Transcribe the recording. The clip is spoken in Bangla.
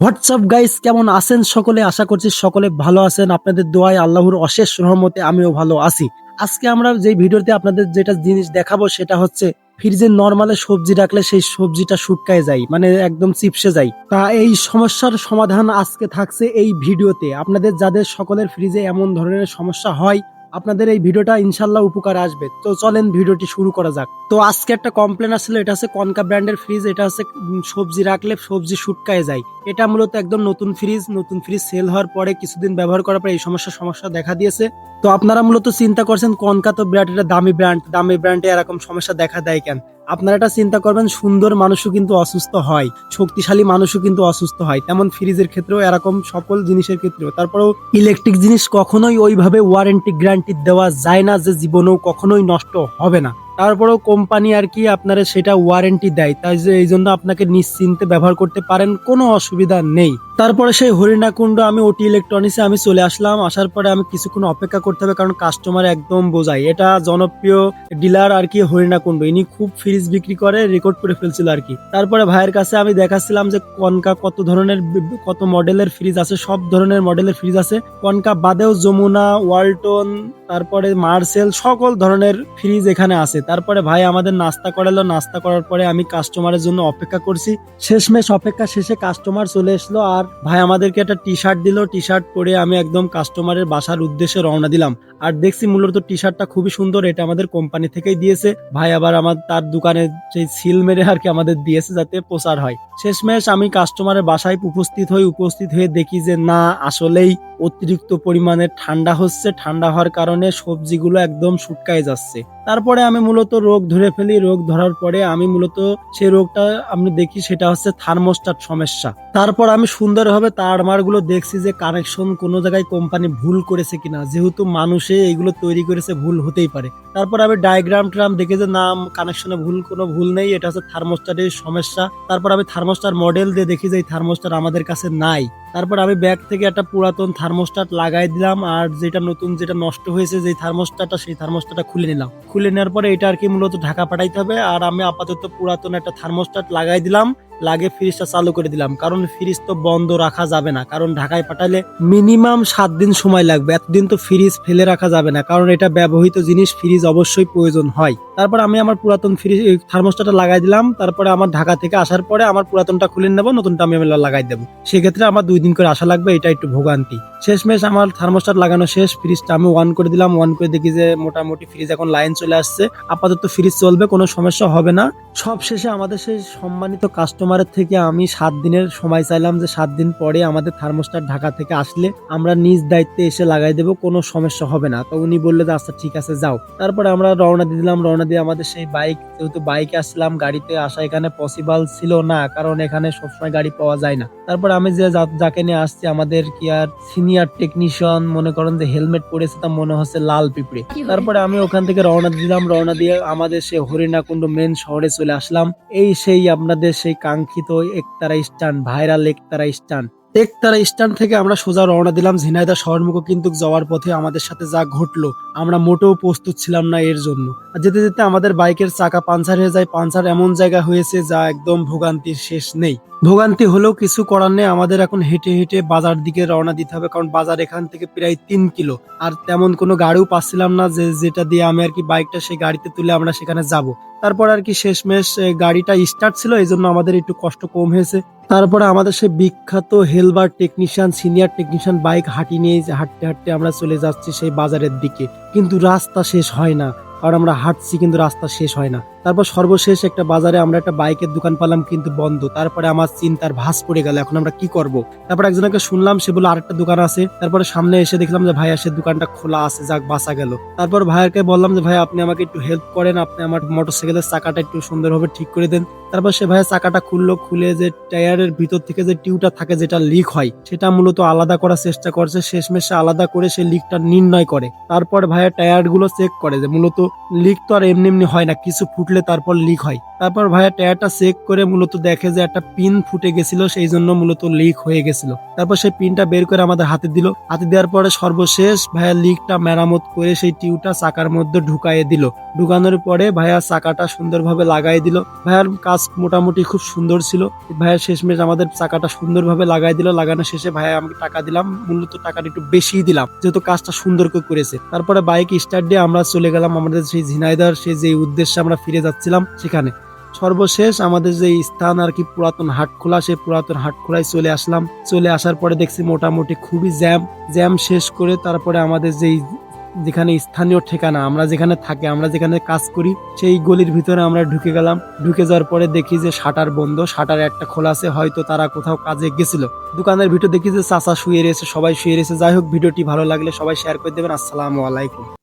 হোয়াটসঅ্যাপ গাইস কেমন আছেন সকলে? আশা করছি সকলে ভালো আছেন। আপনাদের দোয়ায় আল্লাহর অশেষ রহমতে আমিও ভালো আছি। আজকে আমরা যে ভিডিওতে আপনাদের যেটা জিনিস দেখাবো, সেটা হচ্ছে ফ্রিজে নর্মালে সবজি রাখলে সেই সবজিটা শুটকায় যায় মানে একদম চিপসে যায়। তা এই সমস্যার সমাধান আজকে থাকছে এই ভিডিওতে। আপনাদের, যাদের সকলের ফ্রিজে এমন ধরনের সমস্যা হয় আপনাদের এই ভিডিওটা ইনশাল্লাহ উপকার আসবে। তো চলেন ভিডিওটি শুরু করা যাক। তো আজকে একটা কমপ্লেন আসলে এটা হচ্ছে কনকা ব্র্যান্ডের ফ্রিজ এটা হচ্ছে সবজি রাখলে সবজি শুটকায় যায়। এটা মূলত একদম নতুন ফ্রিজ নতুন ফ্রিজ সেল হওয়ার পরে কিছুদিন ব্যবহার করার পরে এই সমস্যা সমস্যা দেখা দিয়েছে। তো আপনারা মূলত চিন্তা করছেন, কনকা তো ব্র্যান্ড এটা দামি ব্র্যান্ড দামি ব্র্যান্ডে এরকম সমস্যা দেখা দেয় কেন? আপনারা এটা চিন্তা করবেন, সুন্দর মানুষও কিন্তু অসুস্থ হয়, শক্তিশালী মানুষও কিন্তু অসুস্থ হয়। তেমন ফ্রিজের ক্ষেত্রেও এরকম সকল জিনিসের ক্ষেত্রেও। তারপরেও ইলেকট্রিক জিনিস কখনোই ওইভাবে ওয়ারেন্টি গ্যারান্টি দেওয়া যায় না যে জীবনেও কখনোই নষ্ট হবে না। তারপরেও কোম্পানি আর কি আপনারা সেটা ওয়ারেন্টি দেয়। তাই যে এই জন্য আপনাকে নিশ্চিন্তে ব্যবহার করতে পারেন, কোনো অসুবিধা নেই। তারপরে সেই হরিণাকুণ্ড আমি ওটি ইলেকট্রনিক্সে আমি চলে আসলাম। আসার পরে আমি কিছুক্ষণ অপেক্ষা করতে হবে কারণ কাস্টমার একদম বোঝাই এটা জনপ্রিয় ডিলার আর কি হরিণাকুণ্ড। ইনি খুব ফ্রিজ বিক্রি করে রেকর্ড করে ফেলছিল আর কি। তারপরে ভাইয়ের কাছে আমি দেখাচ্ছিলাম যে কনকা কত ধরনের, কত মডেলের ফ্রিজ আছে, সব ধরনের মডেলের ফ্রিজ আছে। কনকা বাদেও যমুনা, ওয়ালটন, তারপরে মার্সেল, সকল ধরনের ফ্রিজ এখানে আছে। তারপরে ভাই আমাদের নাস্তা করালো। নাস্তা করার পরে আমি কাস্টমারের জন্য অপেক্ষা করছি। শেষমেশ অপেক্ষা শেষে কাস্টমার চলে এসলো। আর ভাই, আমাদেরকে একটা টি শার্ট দিল। টি শার্ট পরে আমি একদম কাস্টমারের বাসার উদ্দেশ্যে রওনা দিলাম। আর দেখছি মূলত টি শার্টটা খুবই সুন্দর, এটা আমাদের কোম্পানি থেকেই দিয়েছে। ভাই, আবার আমার তার দোকানে সেই সিল মেরে আর কি আমাদের দিয়েছে যাতে প্রচার হয়। শেষমেশ আমি কাস্টমারের বাসায় উপস্থিত হয়ে উপস্থিত হয়ে দেখি যে না, আসলেই অতিরিক্ত পরিমাণে ঠান্ডা হচ্ছে, ঠান্ডা হওয়ার কারণে সবজিগুলো একদম শুটকায় যাচ্ছে। তারপরে আমি মূলত রোগ ধরে ফেলি, রোগ ধরার পরে আমি মূলত সেই রোগটা আমি দেখি সেটা হচ্ছে থার্মোস্টার সমস্যা। তারপর আমি সুন্দরভাবে তার মারগুলো দেখছি যে কানেকশন কোনো জায়গায় কোম্পানি ভুল করেছে কিনা, যেহেতু মানুষে এইগুলো তৈরি করেছে, ভুল হতেই পারে। তারপর আমি ডায়াগ্রাম ট্রাম দেখে যে নাম কানেকশনে ভুল, কোনো ভুল নেই, এটা হচ্ছে থার্মোস্টাটের সমস্যা। তারপর আমি থার্মোস্টার মডেল দিয়ে দেখি যে এই থার্মোস্টার আমাদের কাছে নাই। তারপর আমি ব্যাগ থেকে একটা পুরাতন থার্মোস্টাট লাগাই দিলাম, আর যেটা নতুন, যেটা নষ্ট হয়েছে যে থার্মোস্টাটটা সেই থার্মোস্টাটটা খুলে নিলাম। খুলে নেওয়ার পরে এটা আর কি মূলত ঢাকা পাঠাইতে হবে, আর আমি আপাতত পুরাতন একটা থার্মোস্টাট লাগাই দিলাম। লাগে ফ্রিজটা চালু করে দিলাম। কারণ ফ্রিজ তো বন্ধ রাখা যাবে না। কারণ ঢাকায় পাঠালে মিনিমাম সাত দিন সময় লাগবে। এতদিন তো ফ্রিজ ফেলে রাখা যাবে না। কারণ এটা ব্যবহৃত জিনিস ফ্রিজ অবশ্যই প্রয়োজন হয়। তারপর আমি আমার পুরাতন ফ্রিজ থার্মোস্টাটটা লাগাই দিলাম। তারপরে আমার ঢাকা থেকে আসার পরে আমার পুরাতনটা খুলে নেব, নতুনটা আমি লাগাই দেবো। সেক্ষেত্রে আমার দুই দিন করে আসা লাগবে, এটা একটু ভোগান্তি। শেষমেশ আমার থার্মোস্টার লাগানো শেষ ফ্রিজটা আমি অন করে দিলাম অন করে দেখি যে মোটামুটি ফ্রিজ এখন লাইন চলে আসছে। আপাতত ফ্রিজ চলবে, কোনো সমস্যা হবে না। সব শেষে আমাদের সেই সম্মানিত কাস্টমারের থেকে আমি সাত দিনের সময় চাইলাম যে সাত দিন পরে আমাদের থার্মোস্টার ঢাকা থেকে আসলে আমরা নিজ দায়িত্বে এসে লাগাই দেবো, কোনো সমস্যা হবে না। তো উনি বললে যে আচ্ছা ঠিক আছে, যাও। তারপরে আমরা রওনা দিলাম, রওনা দিয়ে আমাদের সেই বাইক যেহেতু বাইকে আসলাম গাড়িতে আসা এখানে পসিবল ছিল না কারণ এখানে সবসময় গাড়ি পাওয়া যায় না। তারপর আমি যে যাকে নিয়ে আসছি আমাদের কি আর সিনিয়র টেকনিশিয়ান মনে করেন যে হেলমেট পরেছে তা মনে হচ্ছে লাল পিঁপড়ে। তারপরে আমি ওখান থেকে রওনা দিলাম রওনা দিয়ে আমাদের সেই হরিণাকুণ্ড মেন শহরে চলে আসলাম। এই সেই আপনাদের সেই কাঙ্ক্ষিত Ektara stand viral Ektara stand Ektara stand থেকে আমরা সোজা রওনা দিলাম। ঝিনাইদা শহরমুখ কিন্তু যাওয়ার পথে আমাদের সাথে যা ঘটলো, আমরা মোটেও প্রস্তুত ছিলাম না এর জন্য। যেতে যেতে আমাদের বাইকের চাকা পাঞ্চার হয়ে যায়। পাঞ্চার এমন জায়গা হয়েছে যা একদম ভোগান্তির শেষ নেই। ভোগান্তি হলেও কিছু করার নেই। আমাদের এখন হেঁটে হেঁটে বাজার দিকে রওনা দিতে হবে, কারণ বাজার এখান থেকে প্রায় তিন কিলো। আর তেমন কোনো গাড়িও পাচ্ছিলাম না যে যেটা দিয়ে আমি আর কি বাইকটা সেই গাড়িতে তুলে আমরা সেখানে যাব। তারপর আর কি শেষমেশ গাড়িটা স্টার্ট ছিল এই জন্য আমাদের একটু কষ্ট কম হয়েছে। তারপরে আমাদের সেই বিখ্যাত হেলবার টেকনিশিয়ান সিনিয়র টেকনিশিয়ান বাইক হাঁটি নিয়ে হাঁটতে হাঁটতে আমরা চলে যাচ্ছি সেই বাজারের দিকে। কিন্তু রাস্তা শেষ হয় না, কারণ আমরা হাঁটছি কিন্তু রাস্তা শেষ হয় না। তারপর সর্বশেষ একটা বাজারে আমরা একটা বাইকের দোকান পেলাম কিন্তু বন্ধ। তারপরে আমার চিন্তার ভাস পড়ে গেল, এখন আমরা কি করব? তারপর একজনকে শুনলাম, সে বলে আরেকটা দোকান আছে। তারপরে সামনে এসে দেখলাম যে, ভাইয়া, সে দোকানটা খোলা আছে, যাক, বাঁচা গেল। তারপর ভাইয়াকে বললাম যে ভাই আপনি আমাকে একটু হেল্প করেন, আপনি আমার মোটরসাইকেলের চাকাটা একটু সুন্দরভাবে ঠিক করে দেন। তারপর সে ভাইয়া চাকাটা খুললো, খুলে যে টায়ারের ভিতর থেকে যে টিউটা থাকে যেটা লিক হয়, সেটা মূলত আলাদা করার চেষ্টা করছে। শেষমেশ আলাদা করে সে লিকটা নির্ণয় করে। তারপর ভাইয়া টায়ারগুলো চেক করে যে মূলত লিক তো আর এমনি এমনি হয় না, কিছু ফুটলে তারপর লিক হয়। তারপর ভাইয়া টায়ারটা চেক করে মূলত দেখে যে একটা পিন ফুটে গেছিল, সেই জন্য মূলত লিক হয়ে গেছিল। তারপর সেই পিনটা বের করে আমাদের হাতে দিল। হাতে দেওয়ার পরে সর্বশেষ ভাইয়া লিকটা মেরামত করে সেই টিউটা চাকার মধ্যে ঢুকাইয়ে দিল। ঢুকানোর পরে ভাইয়া চাকাটা সুন্দরভাবে লাগাই দিল। ভাইয়ার কাজ কাজ মোটামুটি খুব সুন্দর ছিল। ভাইয়া শেষমেশ আমাদের চাকাটা সুন্দরভাবে লাগাই দিল। লাগানো শেষে ভাইয়া আমাকে টাকা দিলাম। মূলত টাকাটা একটু বেশিই দিলাম। যেহেতু কাজটা সুন্দর করে করেছে। তারপরে বাইক স্টার্ট দিয়ে আমরা চলে গেলাম আমাদের সেই ঝিনাইদার সেই যে উদ্দেশ্যে আমরা ফিরে যাচ্ছিলাম সেখানে। সর্বশেষ আমাদের যে স্থান আর কি পুরাতন হাটখোলা সেই পুরাতন হাটখোলায় চলে আসলাম। চলে আসার পরে দেখছি মোটামুটি খুবই জ্যাম জ্যাম শেষ করে তারপরে আমাদের যেই যেখানে স্থানীয় ঠিকানা, আমরা যেখানে থাকি, আমরা যেখানে কাজ করি, সেই গলির ভিতরে আমরা ঢুকে গেলাম। ঢুকে যাওয়ার পরে দেখি যে শাটার বন্ধ, শাটার একটা খোলা আছে, হয়তো তারা কোথাও কাজে গেছিল। দোকানের ভিতর দেখি যে চাচা শুয়ে রয়েছে, সবাই শুয়ে রয়েছে। যাই হোক, ভিডিওটি ভালো লাগলে সবাই শেয়ার করে দেবেন। আসসালামু আলাইকুম।